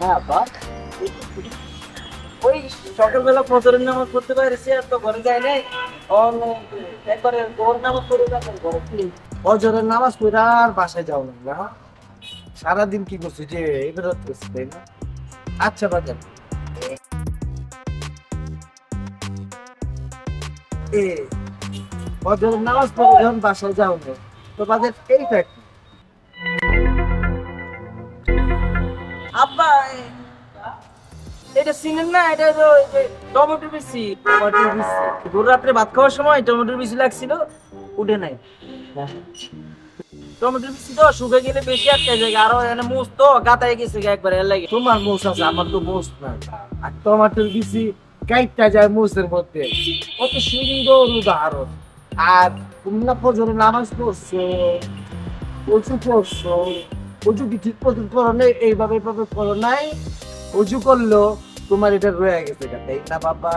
হ্যাঁ ওই সকালবেলা ফজরের নামাজ পড়তে পারছি আর তো ঘরে যায় নাই। একবারে নামাজ পড়ে যাবেন ঘরে। অজরের নামাজ পড়ে আর বাসায় যাও না সারাদিন কি করছি যে এবার করছি তাই না। আচ্ছা বাজার এ অজরের নামাজ পড়ে যখন বাসায় যাও না তো বাজার এইটা কি? এটা চিনেন না, এটা তো টমেটো বেশি টমেটো দিচ্ছি। ভোর রাত্রে ভাত খাওয়ার সময় টমেটো বেশি লাগছিল, উঠে নাই। টমেটো বেশি তো শুকে গেলে বেশি আটকে যায়, আরও এখানে মুস তো গাতায় গেছে একবার, এর লাগে। তোমার মোষ আছে, আমার তো মোষ নাই। আর টমাটোর বিচি কাইটটা যায় মোষের মধ্যে। কত সুন্দর উদাহরণ। আর তুমি না ফজরে নামাজ পড়ছো উঁচু করছ উঁচু কি ঠিক মতন করো নাই, এইভাবে এইভাবে করো নাই? উঁচু করল তোমার এটা রয়ে গেছে তাই না বাবা?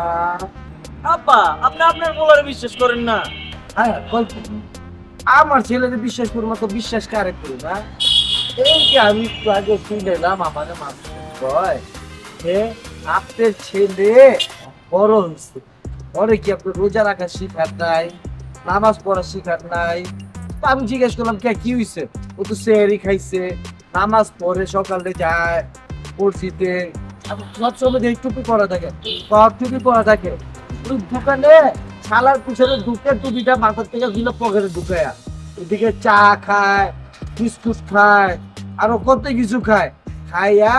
আব্বা আপনি আপনার বলারে বিশ্বাস করেন না। হ্যাঁ আমার ছেলেকে বিশ্বাস করব তো বিশ্বাস কারে করি না এই যে আমি একটু আগে শুনলাম আমার মানুষ কয় যে আপনার ছেলে বড় হয়েছে। পরে কি আপনি রোজা রাখা শিখার নাই নামাজ পড়া শিখার নাই? তো আমি জিজ্ঞেস করলাম কে কি হয়েছে? ও তো সেহরি খাইছে নামাজ পড়ে সকালে যায় পড়ছিতে সবসময় দেখি, টুপি পরা থাকে কর টুপি পরা থাকে। ওই দোকানে শালার পিছনে ঢুকে টুপিটা মাথার থেকে দিল পকেটে ঢুকায়া এদিকে চা খায়, বিস্কুট খায়, আরও কত কিছু খায়। খাইয়া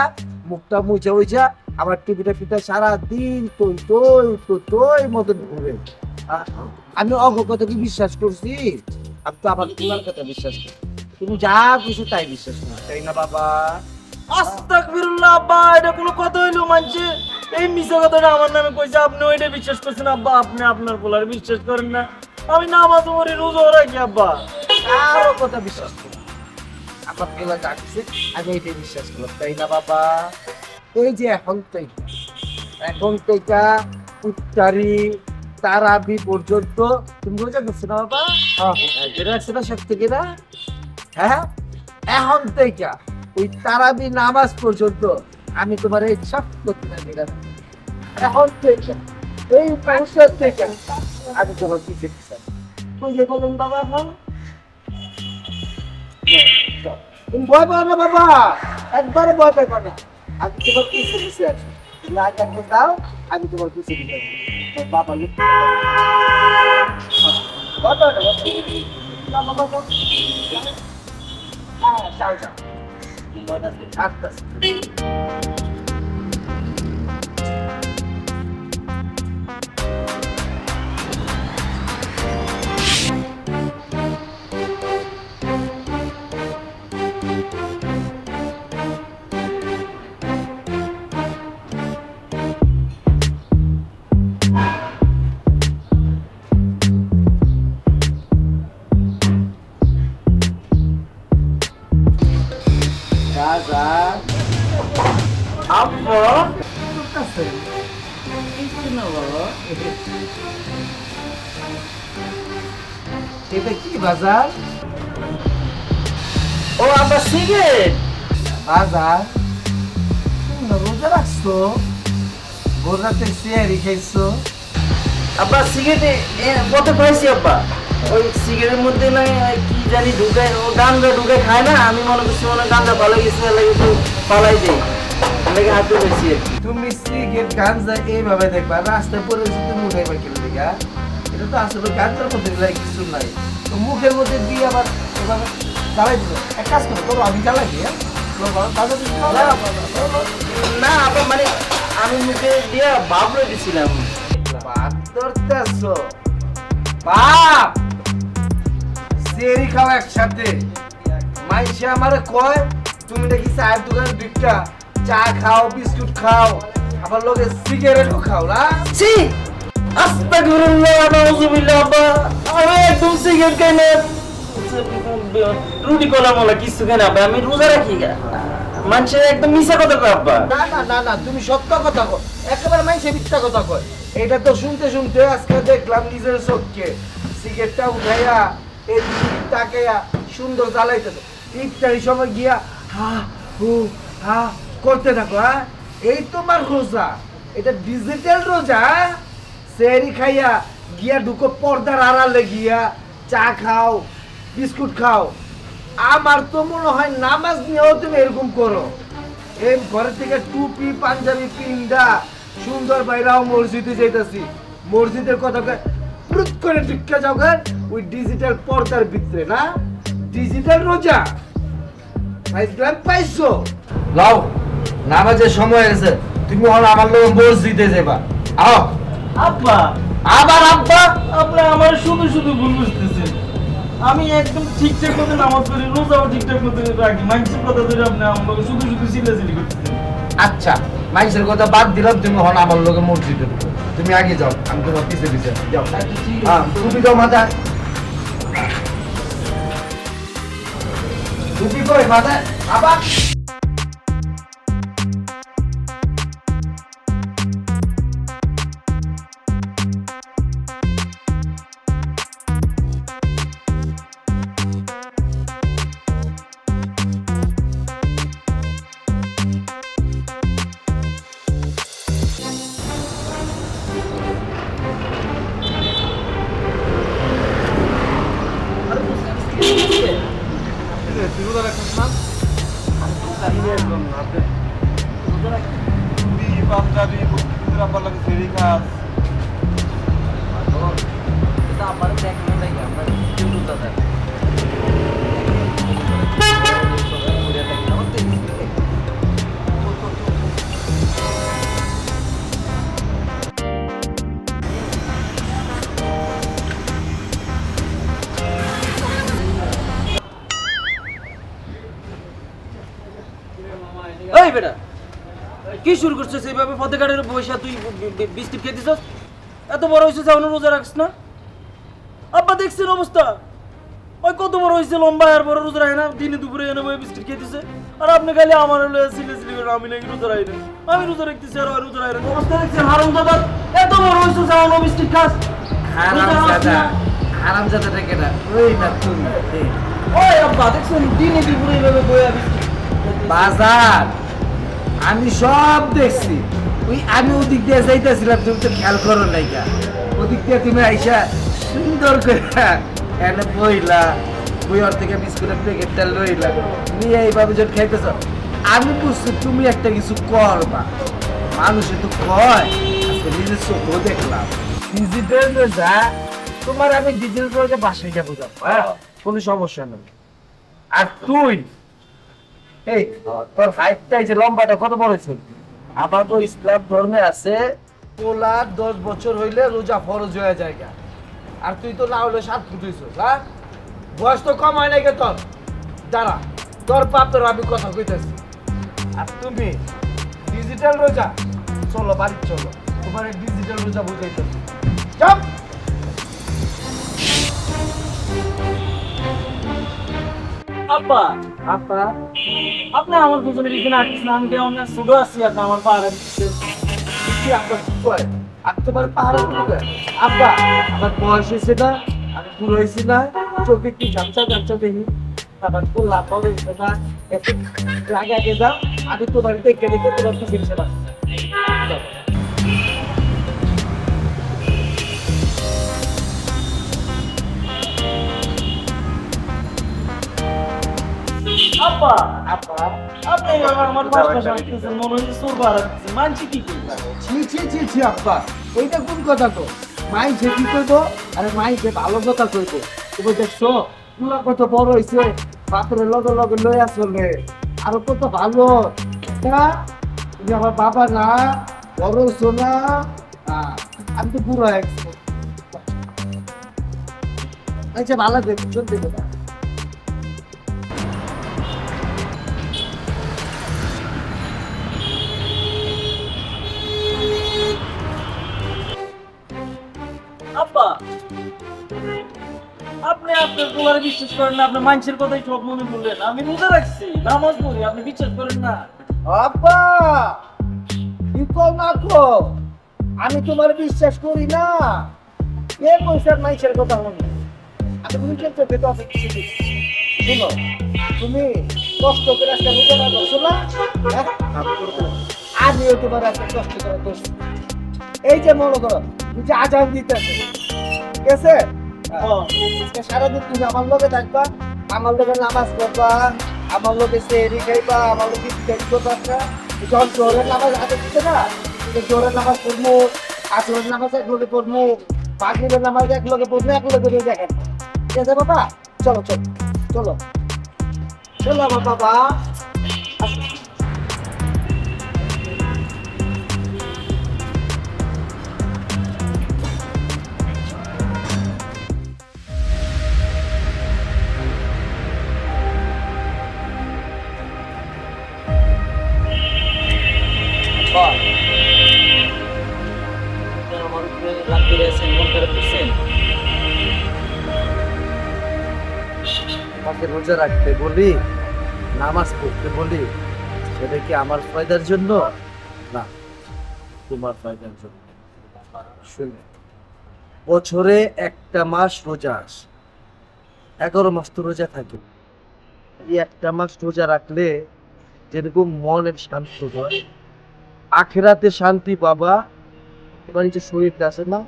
মুখটা মুছে উইছা আবার টিভিটা পিঠা সারা দিন তৈ তৈ তো তৈ মতন ঘুরে। আমি কথা কি বিশ্বাস করছি? আমি তো আবার তোমার কথা বিশ্বাস করি। তুমি যা কিছু তাই বিশ্বাস করো। তাই না বাবা? আস্তাগফিরুল্লাহ আব্বা এটা কোনো কথা হইল মানছে? এই মিছা কথাটা আমার নামে কইছে আপনি ওইটা বিশ্বাস করছেন আব্বা আপনি আপনার বলার বিশ্বাস করেন না। আমি নামাজ পড়ি রোজা রাখি আব্বা। কারও কথা বিশ্বাস করি আমার পেলা ডাকছে আমি এটাই বিশ্বাস করলাম তাই না বাবা? এই যে এখন থেকে এখন থেকে উত্তারি তারাবি পর্যন্ত তুমি না বাবা? হ্যাঁ। যেটা রাখছে না সব থেকে না? হ্যাঁ? এখন থেকে ওই তারাবি নামাজ পর্যন্ত আমি তোমার এই সব করতে দিলাম এখন থেকে এই পৌঁছার থেকে আমি তোমার পিছিয়ে পিছিয়ে তুই যে বলুন বাবা তুমি ভয় পাও না বাবা একবারে ভয় না আমি তোমার পিছিয়ে পিছিয়ে আছি দাও আমি তোমার তোর বাবা না। না, বাবা, যাও। হ্যাঁ, যাও, যাও। ভয় পাচ্ছি, বাজার ও আব্বা সিগারেট! বাজার? রোজা রাখছো? রাতে সিয়ারি খাইছো? আব্বা সিগারেট কত পাইছি আব্বা? ওই সিগারেটের মধ্যে না কি জানি ঢুকায় ও গান্দা ঢুকে খায় না? আমি মনে করছি মনে গান্দা ভালো গেছে লাগে একটু পালাই এর লাগে হাতে কি। তুমি সিগারেট গাঞ্জা এইভাবে দেখবা রাস্তায় পড়ে তুমি উঠাইবা কেন দেখা এটা তো আসলে গাঞ্জার মধ্যে লাগে কিছু নাই। তো মুখের মধ্যে দিয়ে আবার এভাবে জ্বালাই দিল। এক কাজ করো করো আমি জ্বালাই দিই হ্যাঁ? না। মানে আমি মুখে দিয়ে দিছিলাম। বাপ বাপ! সেরি খাও একসাথে। মাইসে আমারে কয় তুমি নাকি চায়ের দোকানে দুইটা চা খাও বিস্কুট খাও আবার লোকে সিগারেটও খাও না? আস্তাগফিরুল্লাহ নাউযুবিল্লাহ আব্বা। আমি কিছু খাই না আমি রোজা রাখি মানুষের একদম মিশা কথা না না না না, তুমি সত্য কথা কো একেবারে মাইসে মিথ্যা কথা কয়। তো শুনতে শুনতে আজকে দেখলাম নিজের চোখকে। সিগারেটটা উঠাইয়া সুন্দর জ্বালাইতে ইফতারি সময় গিয়া, হা, হু হ্যাঁ করতে থাকো হ্যাঁ? এই তোমার রোজা। এটা ডিজিটাল রোজা হ্যাঁ? সেরি খাইয়া গিয়া ঢুকো, পর্দার আড়ালে গিয়া চা খাও, বিস্কুট খাও। আমার তো মনে হয় নামাজ নিয়েও তুমি এরকম করো। এই ঘরে থেকে টুপি, পাঞ্জাবি পিন্ডা সুন্দর বাইরাও মসজিদে যাইতাছি। মসজিদের কথা প্রুত করে টিকা যাও ওই ডিজিটাল পর্দার ভিতরে, না? ডিজিটাল রোজা। পাইছো লাও, নামাজের সময় হয়েছে তুমি হল আমার লোক মসজিদে যাবা আও। আব্বা। আবার আব্বা? আপনি আমার শুধু শুধু ভুল বুঝতেছেন। আমি একদম ঠিকঠাক মতো নামাজ পড়ি রোজাও ঠিকঠাক মতো রাখি। মানুষের কথা ধরে আপনি আমাকে শুধু শুধু চিল্লাচিল্লি করতেছেন। আচ্ছা মানুষের কথা বাদ দিলাম তুমি হল আমার লোকে মসজিদে। তুমি আগে যাও আমি তোমার পিছে পিছে যাও। আচ্ছা। হ্যাঁ, তুমি যাও মাথা। টুপি কই মাথা আবার? কি শুরু করছিস? এইভাবে পথে ঘাটের বৈশা তুই বিস্কিট খেয়ে দিছস এত বড় হয়েছে এখনও রোজা রাখিস না? আব্বা দেখছেন অবস্থা। ওই কত বড় হয়েছে লম্বা আর বড় রোজা রাখে না? দিনে দুপুরে এনে বই বিস্কিট খেয়ে দিছে আর আপনি খালি আমার হলো সিলে সিলে করে আমি নাকি রোজা রাখি না। আমি রোজা রাখতেছি আর রোজা রাখি না। অবস্থা দেখছেন হারাম দাদা এত বড় হয়েছে এখনও বিস্কিট খাস। হারাম না। হারাম জাদাটা কেটা ওই না তুমি ওই আব্বা দেখছেন দিনে দুপুরে এইভাবে বইয়া বিস্কিট বাজার। আমি সব দেখছি। ওই আমি ওদিক দিয়ে যাইতেছিলাম, তুমি তো খেয়াল করো নাই ওদিক দিয়ে তুমি আইসা সুন্দর করে এনে বইলা বইয়ার থেকে বিস্কুটের প্যাকেটটা লইলা। নিয়ে এইভাবে যখন খাইতেছ, আমি বুঝছি তুমি একটা কিছু করবা। মানুষে তো কয় নিজের চোখও দেখলাম। ডিজিটাল যা, তোমার আমি ডিজিটাল বাসায় যাব যাব হ্যাঁ? কোনো সমস্যা নেই। আর তুই? এই তোর হাইটটা এই যে লম্বাটা কত বড় ছিল আমার তো ইসলাম ধর্মে আছে তোলা দশ বছর হইলে রোজা ফরজ হয়ে যায়। আর তুই তো না হলে সাত ফুট হইছ হ্যাঁ? বয়স তো কম হয় গে তোর। দাঁড়া তোর পাপ তোর আমি কথা কইতেছি। আর তুমি ডিজিটাল রোজা? চলো বাড়ি চলো। তোমার ডিজিটাল রোজা বুঝাইতেছি। চাপ আব্বা! আপা আপনি আমার দুজনের এখানে আটকিস নাম দিয়ে কেমন ছোট আছি আপনি আমার পাহাড়ে কি আপনার কি করে আর তোমার পাহাড়ে আব্বা, আমার বয়স হয়েছে না, আমি পুরো হয়েছি না। চোখে কি ঝামচা ঝামচা দেখি। আমার তো লাভ হবে না। একটু আগে আগে যাও, আমি তোমার দেখে দেখে তোমার কি জিনিসে আব্বা আপনি আমার আমার মনে হচ্ছে মানছি কি ছি ছি ছি আব্বা ওইটা কোন কথা তো মাই সে কি করব আরে মাই সে ভালো কথা কইবো। তুমি দেখছ কত বড় হয়েছে বাপরে লগে লগে লই আসলে আরও কত ভালো। না আমার বাবা না, বড় সোনা আমি তো পুরো একশো আচ্ছা ভালো দেখ আপনি আপনার তোমার বিশ্বাস করেন না, আপনি মানুষের কথাই সব মনে আমি রোজা রাখছি, নামাজ পড়ি, আপনি বিশ্বাস করেন না। আব্বা কি কল না কো আমি তোমার বিশ্বাস করি না। কে পয়সার মাইসের কথা মনে নিজের চোখে তো কিছু দেখছি। তুমি কষ্ট করে একটা রোজা না হ্যাঁ? আমিও তোমার একটা কষ্ট করে এই যে মনে করো, তুমি যে আজান দিতেছে ঠিক আছে? আজকে সারাদিন তুমি আমার লোকে থাকবা আমার লোকে নামাজ পড়বা আমার লোকে সেহরি খাইবা আমার লোকে দেখব থাকবা যখন জোরের নামাজ হাতে দিতে না জোরের নামাজ পড়ব আসরের নামাজ এক লোকে পড়ব পাখিরের নামাজ এক লোকে পড়ব এক লোকে দিয়ে দেখেন। ঠিক আছে বাবা? চলো চলো। চলো। চলো আমার বাবা। রোজা রাখতে বলি, নামাজ পড়তে বলি, সেটা কি আমার ফায়দার জন্য? না, তোমার ফায়দার জন্য। শুনে, বছরে একটা মাস রোজা আসে। এগারো মাস তো রোজা থাকে। এই একটা মাস রোজা রাখলে যেরকম মনের শান্তি হয়, আখেরাতে শান্তি পাবা এবার যে শরীরটা আছে না,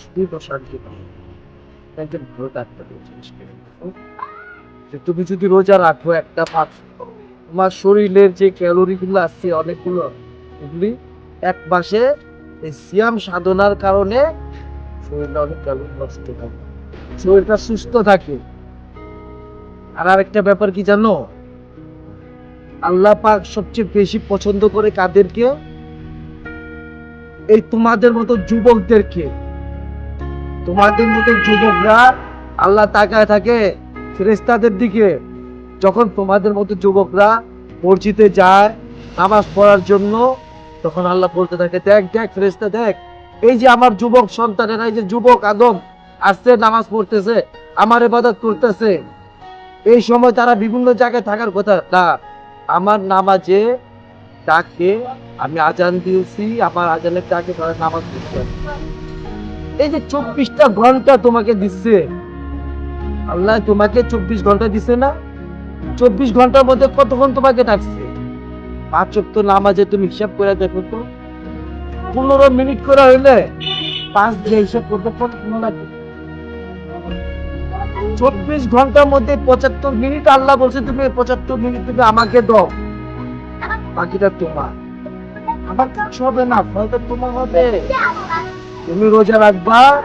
শরীরও শান্তি পাবা। একজন ভালো ডাক্তার যে তুমি যদি রোজা রাখো একটা মাস তোমার শরীরের যে ক্যালোরি গুলো আছে অনেকগুলো, এগুলি এক মাসে এই সিয়াম সাধনার কারণে শরীরটা অনেক ক্যালোরি নষ্ট থাকে শরীরটা সুস্থ থাকে। আর আরেকটা ব্যাপার কি জানো? আল্লাহ পাক সবচেয়ে বেশি পছন্দ করে কাদেরকে? এই তোমাদের মতো যুবকদেরকে। তোমাদের মতো যুবকরা আল্লাহ তাকায় থাকে ফেরেস্তাদের দিকে যখন তোমাদের মতো যুবকরা মসজিদে যায়, নামাজ পড়ার জন্য, তখন আল্লাহ বলতে থাকে, দেখ দেখ ফেরেস্তা দেখ, এই যে আমার যুবক সন্তানেরা, এই যে যুবক আদম আসছে নামাজ পড়তেছে, আমার এবাদত করতেছে, এই সময় তারা বিভিন্ন জায়গায় থাকার কথা, না, আমার নামাজে তাকে আমি আজান দিয়েছি, আমার আজানের তাকে তারা নামাজ পড়তে এই যে চব্বিশটা ঘণ্টা তোমাকে দিচ্ছে আল্লাহ তোমাকে চব্বিশ ঘণ্টা দিছে না? চব্বিশ ঘণ্টার মধ্যে কতক্ষণ তোমাকে ডাকছে? পাঁচ তো নামাজে তুমি হিসাব করে দেখো তো। পনেরো মিনিট করে হইলে পাঁচ যে হিসাব করতে পনেরো লাগে? চব্বিশ ঘণ্টার মধ্যে পঁচাত্তর মিনিট আল্লাহ বলছে তুমি, পঁচাত্তর মিনিট তুমি আমাকে দাও। বাকিটা তোমার। আমার কিছু হবে না, ফয়দা তোমার হবে। তুমি রোজা রাখবা,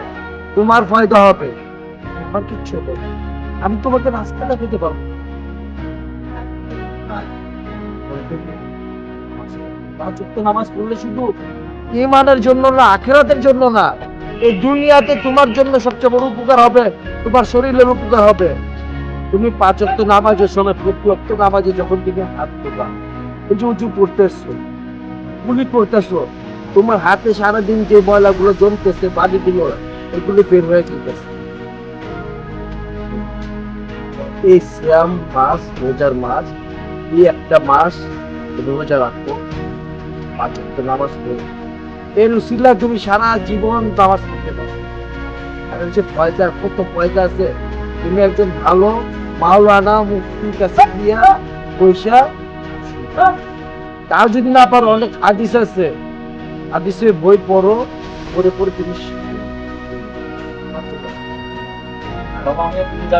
তোমার ফয়দা হবে। আমার কিচ্ছু আমি তোমাকে রাস্তা দেখাতে পারব। নামাজ পড়লে শুধু ইমানের জন্য না, আখেরাতের জন্য না, এই দুনিয়াতে তোমার জন্য সবচেয়ে বড় উপকার হবে, তোমার শরীরের উপকার হবে। তুমি পাঁচ নামাজের সময়, প্রতি নামাজে যখন তুমি হাত তোলা উঁচু উঁচু পড়তেছো, গুলি পড়তেছো, তোমার হাতে সারাদিন যে ময়লাগুলো জমতেছে বাড়িগুলো এগুলো বের হয়ে যেতেছে এই শ্যাম মাস রোজার মাস এই একটা মাস তুমি রোজা রাখো পাঁচ নামাজ পড়ো। এর উসিলা তুমি সারা জীবন নামাজ পড়তে পারো। আর যে পয়সা কত পয়সা আছে। তুমি একজন ভালো মাওলানা কাছে দিয়া পয়সা যদি না পারো অনেক হাদিস আছে। হাদিসের বই পড়ো পড়ে পড়ে তুমি। বাবা, আমি যা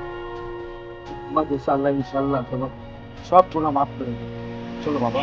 বলছে আল্লাহ ইনশাল্লাহ তোমার সব গুণা মাফ চলো বাবা।